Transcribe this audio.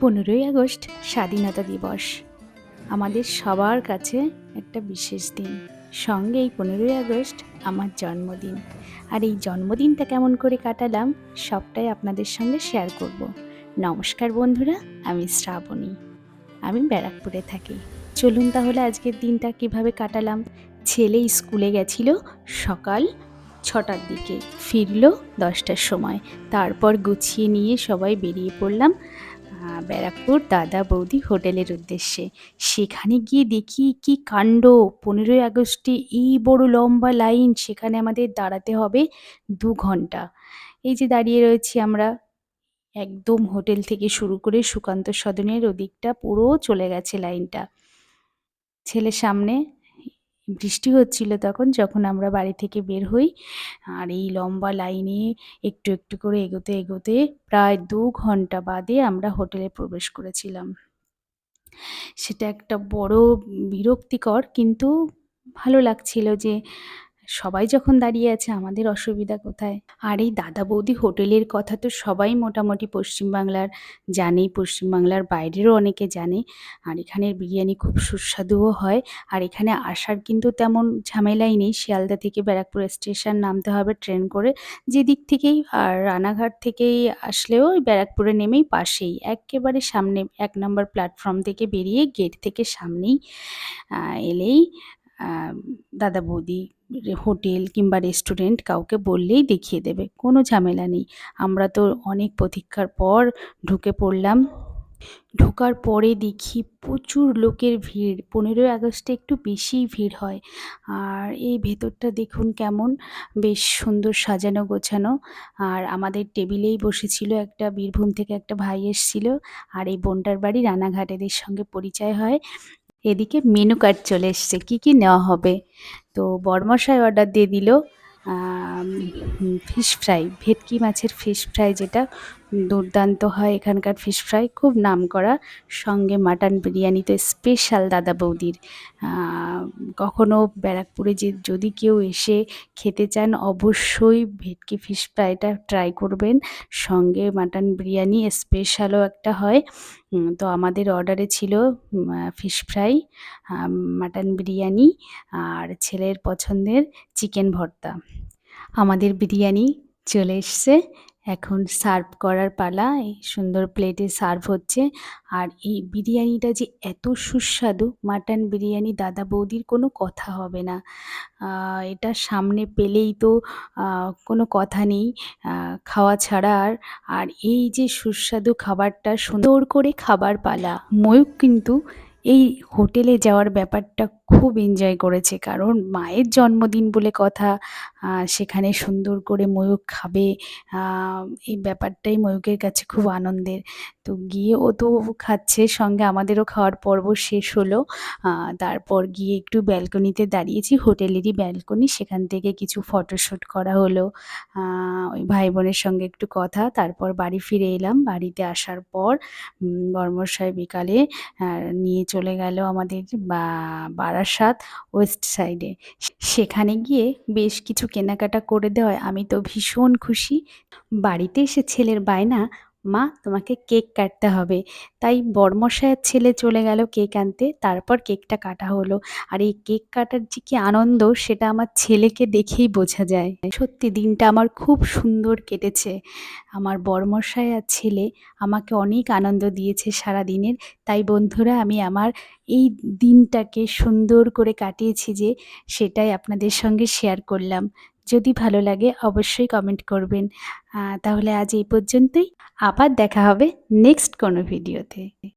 পনেরোই আগস্ট স্বাধীনতা দিবস। আমাদের সবার কাছে একটা বিশেষ দিন। সঙ্গে এই পনেরোই আগস্ট আমার জন্মদিন। আর এই জন্মদিনটা কেমন করে কাটালাম, সবটাই আপনাদের সঙ্গে শেয়ার করব। নমস্কার বন্ধুরা, আমি শ্রাবণী। আমি ব্যারাকপুরে থাকি। চলুন তাহলে আজকের দিনটা কীভাবে কাটালাম? ছেলে স্কুলে গেছিল সকাল ছটার দিকে। ফিরলো দশটার সময়। তারপর গুছিয়ে নিয়ে সবাই বেরিয়ে পড়লাম। ব্যারাকপুর দাদা বৌদি হোটেলের উদ্দেশ্যে। সেখানে গিয়ে দেখি কি কাণ্ড। পনেরোই আগস্টে এই বড় লম্বা লাইন সেখানে আমাদের দাঁড়াতে হবে দু ঘণ্টা। এই যে দাঁড়িয়ে রয়েছি আমরা, একদম হোটেল থেকে শুরু করে সুকান্ত সদনের ওদিকটা পুরো চলে গেছে লাইনটা। ছেলের সামনে বৃষ্টি হচ্ছিল তখন, যখন আমরা বাড়ি থেকে বের হই, আর এই লম্বা লাইনে একটু একটু করে এগোতে এগোতে প্রায় দু ঘণ্টা বাদে আমরা হোটেলে প্রবেশ করেছিলাম। সেটা একটা বড় বিরক্তিকর কিন্তু ভালো লাগছিল যে সবাই যখন দাঁড়িয়ে আছে, আমাদের অসুবিধা কোথায়? আর এই দাদা বৌদি হোটেলের কথা তো সবাই মোটামুটি পশ্চিমবাংলার জানেই, পশ্চিমবাংলার বাইরেরও অনেকে জানে। আর এখানের বিরিয়ানি খুব সুস্বাদুও হয়। আর এখানে আসার কিন্তু তেমন ঝামেলাই নেই। শিয়ালদা থেকে ব্যারাকপুর স্টেশন নামতে হবে ট্রেন করে। যেদিক থেকেই আর রানাঘাট থেকেই আসলেও ব্যারাকপুরে নেমেই পাশেই। একেবারে সামনে, এক নম্বর প্ল্যাটফর্ম থেকে বেরিয়ে গেট থেকে সামনেই এলেই দাদা বৌদি হোটেল কিংবা রেস্টুরেন্ট কাউকে বললেই দেখিয়ে দেবে, কোনো ঝামেলা নেই। আমরা তো অনেক প্রতীক্ষার পর ঢুকে পড়লাম। ঢোকার পরে দেখি প্রচুর লোকের ভিড়, পনেরোই আগস্টে একটু বেশিই ভিড় হয়। আর এই ভেতরটা দেখুন কেমন, বেশ সুন্দর সাজানো গোছানো। আর আমাদের টেবিলেই বসেছিল একটা, বীরভূম থেকে একটা ভাই এসেছিল। আর এই বোনটার বাড়ি রানাঘাটেদের সঙ্গে পরিচয় হয়। এদিকে মেনু কার্ড চলে এসছে, কী কী নেওয়া হবে? তো বরমশাই অর্ডার দিয়ে দিল ফিশ ফ্রাই ভেটকি মাছের ফিশ ফ্রাই যেটা দুর্দান্ত হয় এখানকার ফিশ ফ্রাই খুব নাম করা। সঙ্গে মাটন বিরিয়ানি তো স্পেশাল দাদা বৌদির। কখনও ব্যারাকপুরে যে যদি কেউ এসে খেতে চান, অবশ্যই ভেটকি ফিশ ফ্রাইটা ট্রাই করবেন। সঙ্গে মাটন বিরিয়ানি স্পেশালও একটা হয়। তো আমাদের অর্ডারে ছিল ফিশ ফ্রাই মাটন বিরিয়ানি আর ছেলের পছন্দের চিকেন ভর্তা। আমাদের বিরিয়ানি চলে এসছে। এখন সার্ভ করার পালা, এই সুন্দর প্লেটে সার্ভ হচ্ছে। আর এই বিরিয়ানিটা যে এত সুস্বাদু মাটন বিরিয়ানি দাদা বৌদির কোনো কথা হবে না। এটা সামনে পেলেই তো কোনো কথা নেই। খাওয়া ছাড়া আর আর এই যে সুস্বাদু খাবারটা সুন্দর করে খাবার পালা। ময়ূক কিন্তু এই হোটেলে যাওয়ার ব্যাপারটা খুব এনজয় করেছে। কারণ মায়ের জন্মদিন বলে কথা সেখানে সুন্দর করে ময়ূক খাবে এই ব্যাপারটাই ময়ূকের কাছে খুব আনন্দের। তো গিয়ে ও তো খাচ্ছে, সঙ্গে আমাদেরও খাওয়ার পর্ব শেষ হলো। তারপর গিয়ে একটু ব্যালকনিতে দাঁড়িয়েছি, হোটেলেরই ব্যালকনি, সেখান থেকে কিছু ফটোশ্যুট করা হলো। ওই ভাই বোনের সঙ্গে একটু কথা, তারপর বাড়ি ফিরে এলাম। বাড়িতে আসার পর বর্মশাই বিকালে নিয়ে চলে গেল আমাদের বা বারাসাত ওয়েস্ট সাইডে। সেখানে গিয়ে বেশ কিছু কেনাকাটা করে দেওয়ায় আমি তো ভীষণ খুশি। বাড়িতে এসে ছেলের বায়না মা, তোমাকে কেক কাটতে হবে। তাই বর্মশায়ের ছেলে চলে গেল কেক আনতে। তারপর কেকটা কাটা হলো। আর এই কেক কাটার যে কি আনন্দ, সেটা আমার ছেলেকে দেখেই বোঝা যায়। সত্যি, দিনটা আমার খুব সুন্দর কেটেছে। আমার বর্মশাই আর ছেলে আমাকে অনেক আনন্দ দিয়েছে সারা দিনের তাই বন্ধুরা, আমি আমার এই দিনটাকে সুন্দর করে কাটিয়েছি যে, সেটাই আপনাদের সঙ্গে শেয়ার করলাম। যদি ভালো লাগে অবশ্যই কমেন্ট করবেন। তাহলে আজ এই পর্যন্তই। আবার দেখা হবে নেক্সট কোনো ভিডিওতে